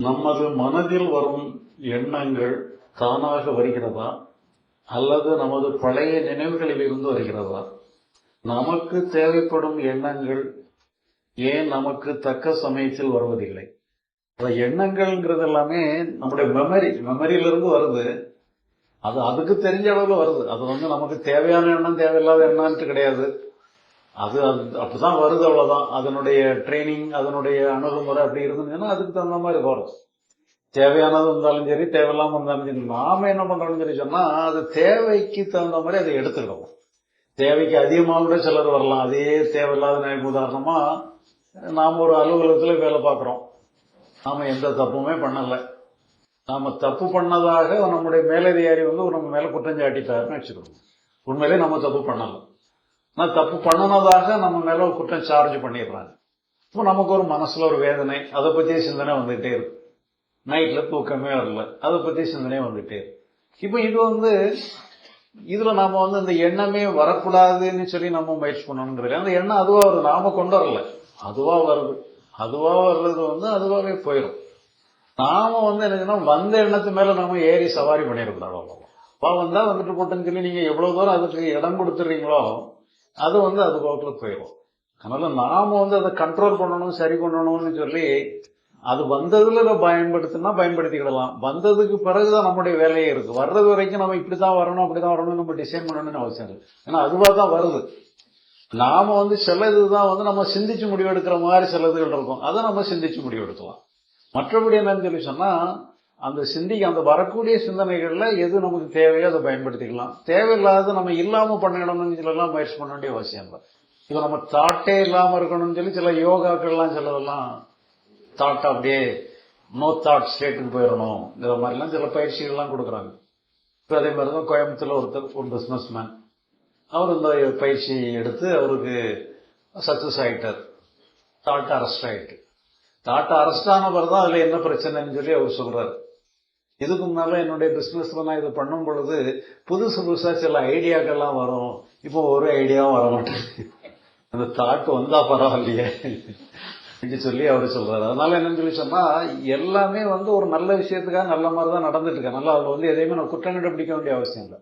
நமது மனதில் வரும் எண்ணங்கள் தானாக வருகிறதா? அல்லது நமது பழைய நினைவுகளிலிருந்து வருகிறதா? நமக்கு தேவைப்படும் எண்ணங்கள் ஏன் நமக்கு தக்க சமயத்தில் வருவதில்லை? அந்த எண்ணங்கள்ங்கிறது எல்லாமே நம்முடைய மெமரி மெமரியிலிருந்து வருது. அது அதுக்கு தெரிஞ்ச அளவில் வருது. அது வந்து நமக்கு தேவையான எண்ணம் தேவையில்லாத எண்ணான்ட்டு கிடையாது. அது அது அப்படிதான் வருது அவ்வளவுதான். அதனுடைய ட்ரைனிங் அதனுடைய அணுகுமுறை அப்படி இருந்ததுன்னா அதுக்கு தகுந்த மாதிரி வரும் தேவையானது இருந்தாலும் சரி தேவையில்லாம இருந்தாலும் சரி நாம என்ன பண்றோம்னு சொல்லி சொன்னா அது தேவைக்கு தகுந்த மாதிரி அதை எடுத்துக்கிடுவோம். தேவைக்கு அதிகமாக கூட சிலர் வரலாம். அதே தேவையில்லாத நினைப்பு உதாரணமா நாம ஒரு அலுவலகத்துல வேலை பார்க்குறோம். நாம எந்த தப்புமே பண்ணலை. நாம தப்பு பண்ணதாக நம்முடைய மேலதிகாரி வந்து நம்ம மேல குற்றம் சாட்டிட்டாருன்னு வச்சுக்கணும். உண்மையிலே நம்ம தப்பு பண்ணலாம் ஆனால் தப்பு பண்ணினதாக நம்ம மேல ஒரு குற்றம் சார்ஜ் பண்ணிடுறாங்க. இப்போ நமக்கு ஒரு மனசுல ஒரு வேதனை அதை பத்தியே சிந்தனை வந்துகிட்டே இருக்கு. நைட்ல தூக்கமே வரல அதை பத்தி சிந்தனை வந்துகிட்டே இருக்கு. இப்போ இது வந்து இதுல நாம வந்து இந்த எண்ணமே வரக்கூடாதுன்னு சொல்லி நம்ம முயற்சி பண்ணணுங்கிறது அந்த எண்ணம் அதுவா வருது நாம கொண்டு வரல. அதுவா வருது. அதுவா வர்றது வந்து அதுவாகவே போயிடும். நாம வந்து என்னதுன்னா வந்த எண்ணத்து மேல நாம ஏறி சவாரி பண்ணிடக்கூடாது அவ்வளவு வா வந்தா வந்துட்டு போட்டுன்னு சொல்லி நீங்க எவ்வளவு தூரம் அதுக்கு இடம் கொடுத்துறீங்களோ அது வந்து அது போக்கில் போயிடும் அதனால நாம வந்து அதை கண்ட்ரோல் பண்ணணும் சரி பண்ணணும்னு சொல்லி அது வந்ததுல பயன்படுத்தினா பயன்படுத்திக்கிடலாம். வந்ததுக்கு பிறகுதான் நம்முடைய வேலையே இருக்கு. வர்றது வரைக்கும் நம்ம இப்படிதான் வரணும் அப்படிதான் வரணும் நம்ம டிசைன் பண்ணணும்னு அவசியம் இருக்கு ஏன்னா அதுவாக தான் வருது. நாம வந்து சில இதுதான் வந்து நம்ம சிந்திச்சு முடிவெடுக்கிற மாதிரி சில இதுகள் இருக்கும். அதை நம்ம சிந்திச்சு முடிவெடுக்கலாம். மற்றபடி என்னன்னு சொல்லி சொன்னா அந்த சிந்திக்க அந்த வரக்கூடிய சிந்தனைகளில் எது நமக்கு தேவையோ அதை பயன்படுத்திக்கலாம். தேவையில்லாத நம்ம இல்லாமல் பண்ணிடணும்னு சொல்லலாம் முயற்சி பண்ண வேண்டிய அவசியம் இல்லை. இப்போ நம்ம தாட்டே இல்லாமல் இருக்கணும்னு சொல்லி சில யோகாக்கள்லாம் சிலதெல்லாம் தாட் அப்படியே நோ தாட் ஸ்டேட்டுக்கு போயிடணும் இந்த மாதிரிலாம் சில பயிற்சிகள்லாம் கொடுக்குறாங்க. இப்போ அதே மாதிரி தான் கோயம்புத்தூர்ல ஒருத்தர் ஒரு பிஸ்னஸ் மேன் அவர் இந்த பயிற்சி எடுத்து அவருக்கு சக்சஸ் ஆகிட்டார் தாட் அரெஸ்ட் ஆகிட்டு தாட் அரெஸ்ட் ஆன பிறகு தான் அதில் என்ன பிரச்சனைன்னு சொல்லி அவர் சொல்கிறார் இதுக்கு முன்னால் என்னுடைய பிஸ்னஸில் நான் இதை பண்ணும் பொழுது புதுசு புதுசாக சில ஐடியாக்கள்லாம் வரும். இப்போ ஒரு ஐடியாவும் வர மாட்டேங்குது. அந்த தாட் வந்தா பரவாயில்லையே. அப்படின்னு சொல்லி அவர் சொல்றாரு. அதனால என்னன்னு சொல்லி சொன்னா எல்லாமே வந்து ஒரு நல்ல விஷயத்துக்காக நல்ல மாதிரி தான் நடந்துட்டு இருக்கு. அதனால அதுல வந்து எதையுமே நம்ம குற்றம் கண்டுபிடிக்க வேண்டிய அவசியம் இல்லை.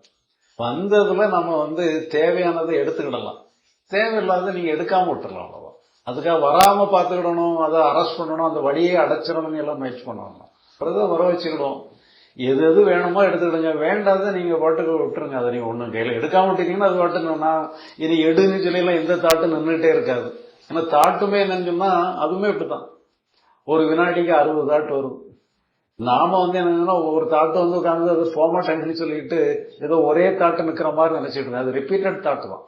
வந்ததுல நம்ம வந்து தேவையானதை எடுத்துக்கிடலாம். தேவையில்லாத நீங்க எடுக்காம விட்டுறலாம் அவ்வளவா அதுக்காக வராம பார்த்துக்கிடணும் அதை அரெஸ்ட் பண்ணணும் அந்த வழியை அடைச்சிடணும்னு எல்லாம் முயற்சி பண்ணணும். அப்புறம் வர வச்சுக்கிடுவோம். எது எது வேணுமோ எடுத்துக்கிடுங்க. வேண்டாத நீங்க பாட்டுக்கு விட்டுருங்க. அதை நீங்க ஒண்ணும் கையில எடுக்காம விட்டீங்கன்னா அது பாட்டுக்கு நான் இனி எடுன்னு சொல்லலாம் எந்த தாட்டும் நின்றுட்டே இருக்காது. ஏன்னா தாட்டுமே என்னன்னு சொன்னா அதுவுமே இப்படித்தான். ஒரு வினாடிக்கு அறுபது தாட்டு வரும். நாம வந்து என்னன்னா ஒவ்வொரு தாட்டு வந்து உட்காந்து அது போக சொல்லிட்டு ஏதோ ஒரே தாட்டு நிக்கிற மாதிரி நினைச்சிட்டு இருக்கேன் அது ரிப்பீட்டட் தாட்டு தான்.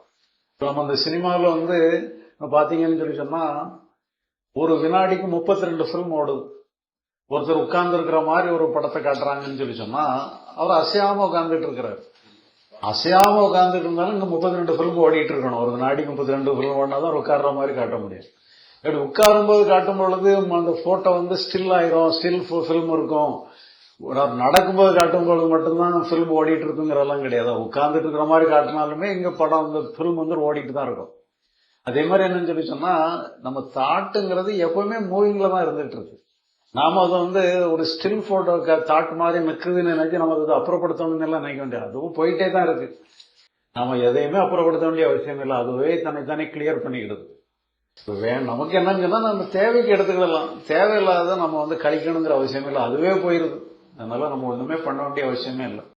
நம்ம அந்த சினிமாவில் வந்து பாத்தீங்கன்னு சொல்லி சொன்னா ஒரு வினாடிக்கு முப்பத்தி ரெண்டு ஃபிலிம் ஓடுது. ஒருத்தர் உட்கார்ந்து இருக்கிற மாதிரி ஒரு படத்தை காட்டுறாங்கன்னு சொல்லி சொன்னா அவர் அசையாம உட்கார்ந்துட்டு இருக்கிறார். அசையாம உட்கார்ந்துட்டு இருந்தாலும் இங்க முப்பத்தி ரெண்டு ஃபிலிம் ஓடிட்டு இருக்கணும். ஒரு நாடிக்கு முப்பத்தி ரெண்டு ஃபிலிம் ஓடினாதான் உட்கார்ற மாதிரி காட்ட முடியும். இப்படி உட்காரும் போது காட்டும் பொழுது அந்த போட்டோ வந்து ஸ்டில் ஆயிரும். ஸ்டில் ஃபிலிம் இருக்கும். நடக்கும்போது காட்டும் பொழுது மட்டும்தான் ஃபிலிம் ஓடிட்டு இருக்குங்கிறதெல்லாம் கிடையாது. உட்கார்ந்துட்டு இருக்கிற மாதிரி காட்டினாலுமே இங்க படம் அந்த ஃபிலிம் வந்து ஓடிட்டு தான் இருக்கும். அதே மாதிரி என்னன்னு சொல்லி சொன்னா நம்ம தாட்டுங்கிறது எப்பவுமே மூவிங்ல தான் இருந்துட்டு இருக்கு. நாம அதை வந்து ஒரு ஸ்டில் போட்டோ தாட் மாதிரி நிற்குதுன்னு நினைச்சு நம்ம அதை அப்புறப்படுத்தணும்னு எல்லாம் நினைக்க வேண்டியது. அதுவும் போயிட்டே தான் இருக்கு. நம்ம எதையுமே அப்புறப்படுத்த வேண்டிய அவசியம் இல்லை. அதுவே தன்னை தானே கிளியர் பண்ணிக்கிடுது வே நமக்கு என்னன்னு சொன்னா நம்ம தேவைக்கு எடுத்துக்கிடலாம். தேவையில்லாத நம்ம வந்து கழிக்கணுங்கிற அவசியம் இல்லை. அதுவே போயிருது. அதனால நம்ம ஒண்ணுமே பண்ண வேண்டிய அவசியமே இல்லை.